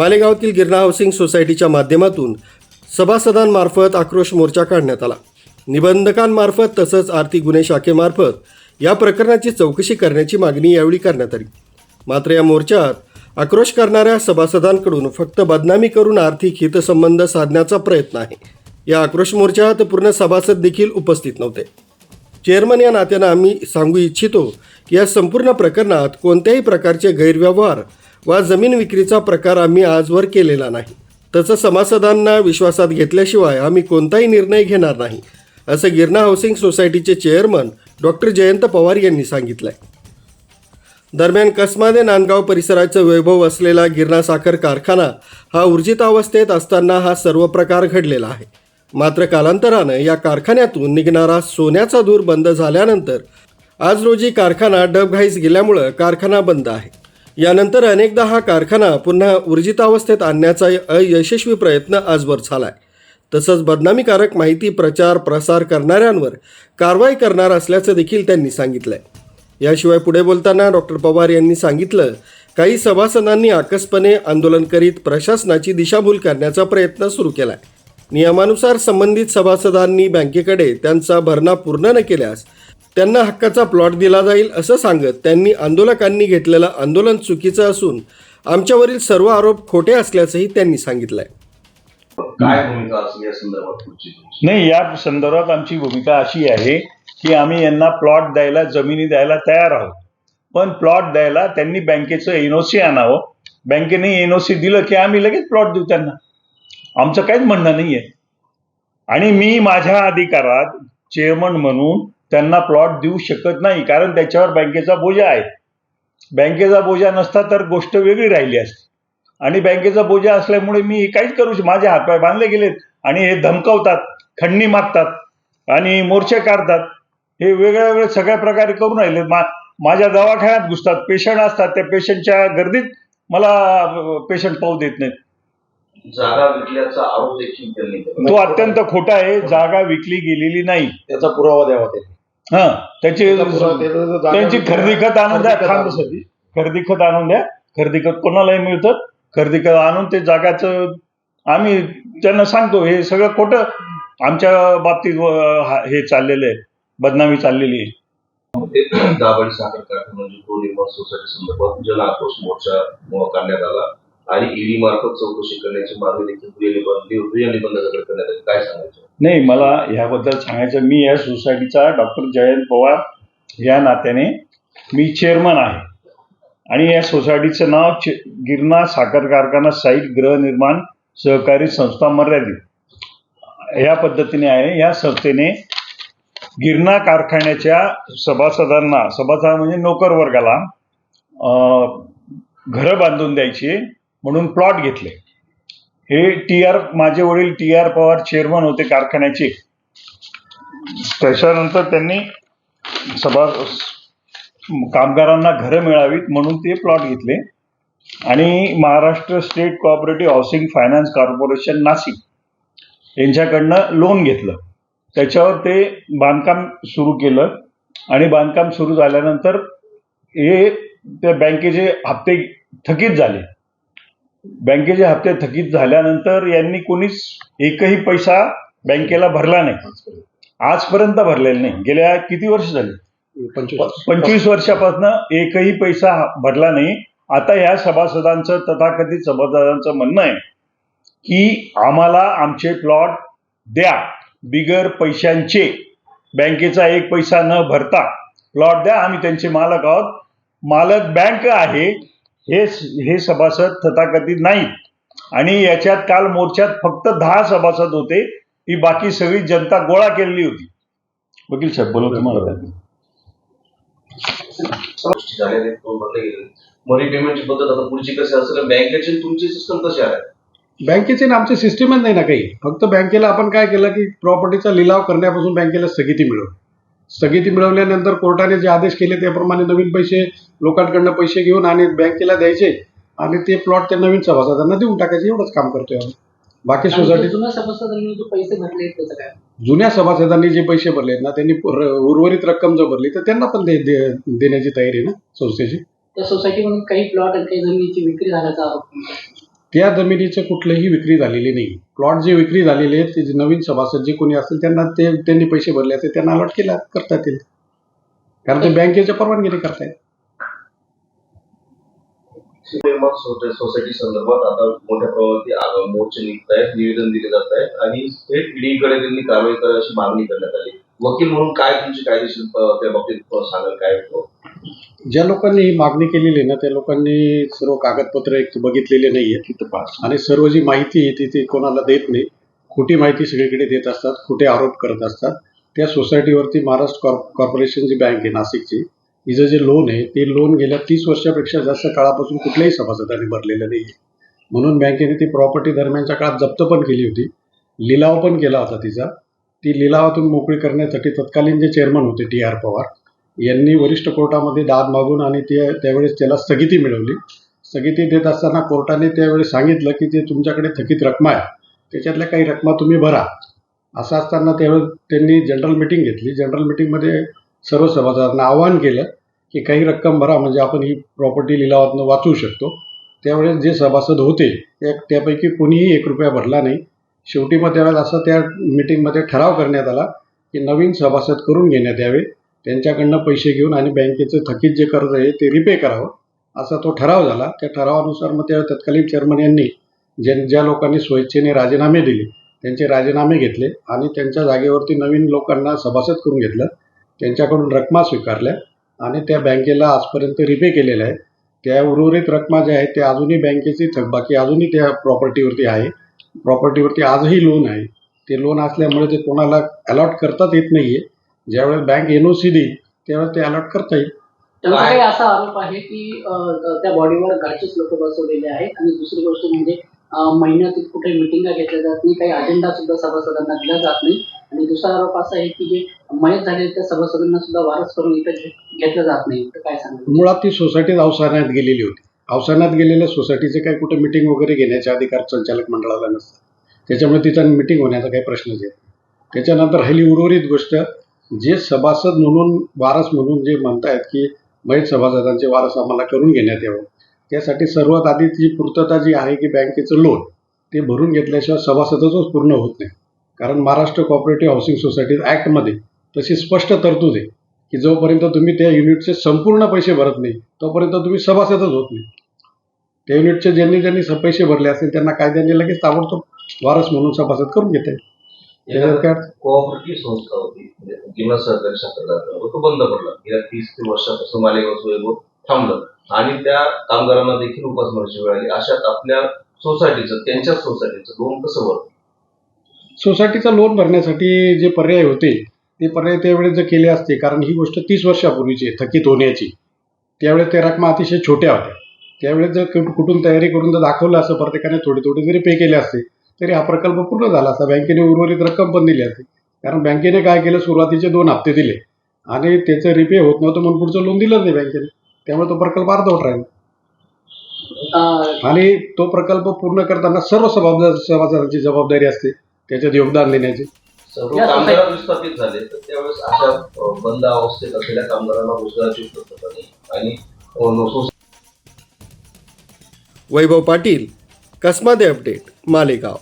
मालेगावातील Girna housing सोसायटीच्या माध्यमातून सभासदांमार्फत आक्रोश मोर्चा काढण्यात आला. निबंधकांमार्फत तसंच आर्थिक गुन्हे शाखेमार्फत या प्रकरणाची चौकशी करण्याची मागणी यावेळी करण्यात आली. मात्र या मोर्चात आक्रोश करणाऱ्या सभासदांकडून फक्त बदनामी करून आर्थिक हितसंबंध साधण्याचा प्रयत्न आहे. या आक्रोश मोर्चात पूर्ण सभासद देखील उपस्थित नव्हते. चेअरमन या नात्यानं आम्ही सांगू इच्छितो की या संपूर्ण प्रकरणात कोणत्याही प्रकारचे गैरव्यवहार वा जमीन विक्रीचा प्रकार आम्ही आजवर केलेला नाही. तसं सभासदांना विश्वासात घेतल्याशिवाय आम्ही कोणताही निर्णय घेणार नाही असं गिरणा हाऊसिंग सोसायटीचे चेअरमन डॉक्टर जयंत पवार यांनी सांगितलं दरम्यान कसमादे नांदगाव परिसराचं वैभव असलेला गिरणा साखर कारखाना हा ऊर्जित अवस्थेत असताना हा सर्व प्रकार घडलेला आहे. मात्र कालांतरानं या कारखान्यातून निघणारा सोन्याचा धूर बंद झाल्यानंतर आज रोजी कारखाना डबघाईस गेल्यामुळं कारखाना बंद आहे. यानंतर अनेकदा हा कारखाना पुन्हा ऊर्जितावस्थेत आणण्याचा अयशस्वी प्रयत्न आजवर झाला आहे तसंच बदनामीकारक माहिती प्रचार प्रसार करणाऱ्यांवर कारवाई करणार असल्याचं देखील त्यांनी सांगितलंय. याशिवाय पुढे बोलताना डॉक्टर पवार यांनी सांगितलं काही सभासदांनी आकसपणे आंदोलन करीत प्रशासनाची दिशाभूल करण्याचा प्रयत्न सुरू केला आहे नियमानुसार संबंधित सभासदांनी बँकेकडे त्यांचा भरणा पूर्ण न केल्यास त्यांना हक्काचा प्लॉट दिला जाईल असं सांगत त्यांनी आंदोलकांनी घेतलेलं आंदोलन चुकीचं असून आमच्यावरील सर्व आरोप खोटे असल्याचंही त्यांनी सांगितलंय. काय भूमिका असेल या संदर्भात पुढची तुमची? नाही या संदर्भात आमची भूमिका अशी आहे की आम्ही यांना प्लॉट द्यायला जमिनी द्यायला तयार आहोत. पण प्लॉट द्यायला त्यांनी बँकेचं एनओसी आणावं. बँकेने एनओसी दिलं की आम्ही लगेच प्लॉट देऊ त्यांना. आमचं काहीच म्हणणं नाही आहे आणि मी माझ्या अधिकारात चेअरमन म्हणून त्यांना प्लॉट देऊ शकत नाही कारण त्याच्यावर बँकेचा बोजा आहे. बँकेचा बोजा नसता तर गोष्ट वेगळी राहिली असती. आणि बँकेचा बोजा असल्यामुळे मी काहीच करू शक माझे हातपाय बांधले गेलेत आणि हे धमकवतात खंडणी मागतात आणि मोर्चे काढतात. हे वेगळ्या वेगळ्या सगळ्या प्रकारे करून राहिले. मा माझ्या दवाखान्यात घुसतात पेशंट असतात त्या पेशंटच्या गर्दीत मला पेशंट पाहू देत नाहीत. जागा विकल्याचा आरोप देखील तो अत्यंत खोटा आहे. जागा विकली गेलेली नाही. त्याचा पुरावा द्यावा ते हा त्याची त्याचा खरेदी खत आणून द्या खरेदी खत थांब आणून सध्या. खरेदी खत आणून द्या. खरेदी खत कोणालाही मिळतं. खरेदी खत आणून ते जागाचं आम्ही त्यांना सांगतो हे सगळं खोटं आमच्या बाबतीत व- हा- चाललेलं आहे. बदनामी चाललेली आहे. दाभाडी साखर कारखाना म्हणजे गृहनिर्माण सोसायटी संदर्भात जन आक्रोश मोर्चा मुळा काढण्यात आला. आणि ईडी मार्फत चौकशी करण्याची मागणी देखील गृहनिबंध गृहनिबंधकाकडे करण्यात आली. काय सांगायचं? नाही मला ह्याबद्दल सांगायचं मी या सोसायटीचा डॉक्टर जयंत पवार या नात्याने मी चेअरमन आहे. आणि या सोसायटीचं नाव चे- गिरणा साखर कारखाना साईट गृहनिर्माण सहकारी संस्था मर्यादित. या पद्धतीने आहे या संस्थेने गिरणा कारखान्याच्या सभासदांना सभासद म्हणजे नोकर वर्गाला घरं बांधून द्यायची म्हणून प्लॉट घेतले. हे टी आर माझे वडील टी आर पवार चेअरमन होते कारखान्याचे. त्याच्यानंतर त्यांनी सभा कामगारांना घरं मिळावीत म्हणून ते प्लॉट घेतले. आणि Maharashtra state cooperative housing finance corporation Nashik यांच्याकडनं loan घेतलं. त्याच्यावर ते बांधकाम सुरू केलं. आणि बांधकाम सुरू झाल्यानंतर हे त्या बँकेचे हप्ते थकीत झाले. बँकेचे हप्ते थकीत झाल्यानंतर यांनी कोणीच एकही पैसा बँकेला भरला नाही. आजपर्यंत भरलेला नाही. गेल्या किती वर्ष झाली? पंचवीस. वर्षापासून एकही पैसा भरला नाही. आता या सभासदांचं तथाकथित सभासदांचं म्हणणं आहे की आम्हाला आमचे प्लॉट द्या. बिगर पैशांचे. बँकेचा एक पैसा न भरता. प्लॉट द्या. आम्ही त्यांचे मालक आहोत. मालक बँक आहे. हे हे सभासद तथाकथित नाहीत. आणि याच्यात काल मोर्चात फक्त दहा सभासद होते. ही बाकी सगळी जनता गोळा केलेली होती. वकील साहेब बोला तुम्हाला मनी पेमेंटची पद्धत आता पुढची कशी असेल? बँकेची तुमची सिस्टम कशी आहे? बँकेचे ना आमचे सिस्टीमच नाही ना काही. फक्त बँकेला आपण काय केलं की प्रॉपर्टीचा लिलाव करण्यापासून बँकेला स्थगिती मिळवली. स्थगिती मिळवल्यानंतर कोर्टाने जे आदेश केले त्याप्रमाणे नवीन पैसे लोकांकडनं पैसे घेऊन आणि बँकेला द्यायचे आणि ते प्लॉट त्या नवीन सभासदांना देऊन टाकायचे एवढंच काम करतोय आम्ही. बाकी सोसायटी जुन्या सभासदांनी जो पैसे भरले त्याचं काय? जुन्या सभासदांनी जे पैसे भरले ना त्यांनी उर्वरित रक्कम जर भरली तर त्यांना पण देण्याची तयारी आहे ना संस्थेची? त्या सोसायटीमधून काही प्लॉट आणि काही जमिनीची विक्री झाल्याचा आरोप. त्या जमिनीचं कुठलंही विक्री झालेली नाही. प्लॉट जे विक्री झालेले आहेत ते जे नवीन सभासद जे कोणी असतील त्यांना ते त्यांनी पैसे भरले असते त्यांना अलॉट केला करता येतील कारण ते बँकेच्या परवानगीने करतायत. निर्माण सोसायटी संदर्भात आता मोठ्या प्रमाणात मोर्चे निघत आहेत निवेदन दिले जात आहेत आणि थेट ईडीकडे त्यांनी कारवाई करावी अशी मागणी करण्यात आली. वकील म्हणून काय तुमची कायदेशीर त्या बाबतीत सांगाल काय? ज्या लोकांनी ही मागणी केलेली आहे ना त्या लोकांनी सर्व कागदपत्र एक बघितलेले नाही आहेत आणि सर्व जी माहिती आहे ती ती कोणाला देत नाही. खोटी माहिती सगळीकडे देत असतात खोटे आरोप करत असतात. त्या सोसायटीवरती महाराष्ट्र कॉर्प कॉर्पोरेशन जी बँक आहे नाशिकची हिचं जे लोन आहे ते लोन गेल्या तीस वर्षापेक्षा जास्त काळापासून कुठल्याही सभासदाने भरलेलं नाही आहे म्हणून बँकेने ती प्रॉपर्टी दरम्यानच्या काळात जप्त पण केली होती. लिलाव पण केला होता तिचा. ती लिलावातून मोकळी करण्यासाठी तत्कालीन जे चेअरमन होते टी आर पवार यांनी वरिष्ठ कोर्टामध्ये दाद मागून आणि ते त्यावेळेस त्याला स्थगिती मिळवली. स्थगिती देत असताना कोर्टाने त्यावेळेस सांगितलं की जे तुमच्याकडे थकीत रकमा आहे. त्याच्यातल्या काही रकमा तुम्ही भरा. असं असताना त्यावेळेस त्यांनी जनरल मिटिंग घेतली. जनरल मिटिंगमध्ये सर्व सभासदांना आवाहन केलं की काही रक्कम भरा म्हणजे आपण ही प्रॉपर्टी लिलावातनं वाचवू शकतो. त्यावेळेस जे सभासद होते त्या त्यापैकी कोणीही एक रुपया भरला नाही. शेवटी मग त्यावेळेस असं त्या मिटिंगमध्ये ठराव करण्यात आला की नवीन सभासद करून घेण्यात यावे. त्यांच्याकडनं पैसे घेऊन आणि बँकेचं थकीत जे कर्ज आहे ते रिपे करावं असा तो ठराव झाला. त्या ठरावानुसार मग त्या तत्कालीन चेअरमन यांनी ज्या ज्या लोकांनी स्वेच्छेने राजीनामे दिले त्यांचे राजीनामे घेतले आणि त्यांच्या जागेवरती नवीन लोकांना सभासद करून घेतलं. त्यांच्याकडून रकमा स्वीकारल्या आणि त्या बँकेला आजपर्यंत रिपे केलेल्या आहेत त्या उर्वरित रकमा ज्या आहेत त्या अजूनही बँकेची थकबाकी अजूनही त्या प्रॉपर्टीवरती आहे. प्रॉपर्टीवरती आजही लोन आहे. ते लोन असल्यामुळे ते कोणाला अलॉट करताच येत नाही आहे ज्यावेळेस बँक एन ओ सी देईल त्यावेळेस ते अलॉट करता येईल. त्यांचा काय? काही असा आरोप आहे की अं, त्या बॉडीवर घरचेच लोक बसवलेले आहेत. आणि दुसरी गोष्ट म्हणजे अं, महिन्यातील कुठे मिटिंगा घेतल्या जात नाही काही अजेंडा सुद्धा सभासदांना दिला जात नाही. आणि दुसरा आरोप असा आहे की जे मयत झालेले त्या सभासदांना सुद्धा वारस करून इथं घे- घेतलं जात नाही. तर काय सांगाल? मुळात ती सोसायटीत अवसानात गेलेली होती. अवसानात गेलेल्या सोसायटीचे काही कुठे मिटिंग वगैरे घेण्याचे अधिकार संचालक मंडळाला नसतात. त्याच्यामुळे तिथं मिटिंग होण्याचा काही प्रश्नच येत त्याच्यानंतर राहिली उर्वरित गोष्ट जे सभासद म्हणून वारस म्हणून जे म्हणतायत की मयत सभासदांचे वारस आम्हाला करून घेण्यात यावं त्यासाठी सर्वात आधी जी पूर्तता जी आहे की बँकेचं लोन ते भरून घेतल्याशिवाय सभासदच पूर्ण होत नाही. कारण महाराष्ट्र कॉपरेटिव्ह हाऊसिंग सोसायटी ॲक्टमध्ये तशी स्पष्ट तरतूद आहे की जोपर्यंत तुम्ही त्या युनिटचे संपूर्ण पैसे भरत नाही तोपर्यंत तुम्ही सभासदच होत नाही. त्या युनिटचे ज्यांनी ज्यांनी पैसे भरले असतील त्यांना कायद्याने लगेच ताबडतोब वारस म्हणून सभासद करून घेते? कोऑपरेटिव्ह संस्था होती म्हणजे जिल्हा सहकारी साखर तो बंद पडला. गेल्या तीस ते वर्षापासून मालेगाव वैभव थांबलं. आणि त्या कामगारांना देखील उपासमारीची वेळ आली. अशात आपल्या सोसायटीचं त्यांच्याच सोसायटीचं लोन कसं भरतं सोसायटीचा लोन भरण्यासाठी जे पर्याय होते ते पर्याय त्यावेळेस जर केले असते कारण ही गोष्ट तीस वर्षापूर्वीची थकीत होण्याची. त्यावेळेस त्या रकमा अतिशय छोट्या होत्या. त्यावेळेस जर कुठ- कुठून तयारी करून जर दाखवलं असं प्रत्येकाने थोडे थोडे जरी पे केले असते तरी हा प्रकल्प पूर्ण झाला असता. बँकेने उर्वरित रक्कम पण दिली असती. कारण बँकेने काय केलं सुरुवातीचे दोन हप्ते दिले. आणि त्याचं रिपे होत नव्हतं म्हणून पुढचं लोन दिलंच नाही बँकेने. त्यामुळे तो प्रकल्प अर्धवट राहिला. आणि तो प्रकल्प पूर्ण करताना सर्व सभासदार सभासदांची जबाबदारी असते. त्याच्यात योगदान देण्याची. सर्व कामगार विस्थापित झाले. तर त्यावेळेस अशा बंद अवस्थेत असलेल्या कामगारांना रोजगाराची उपलब्धता नाही. आणि वैभव पाटील कसमादे अपडेट मालेगाव.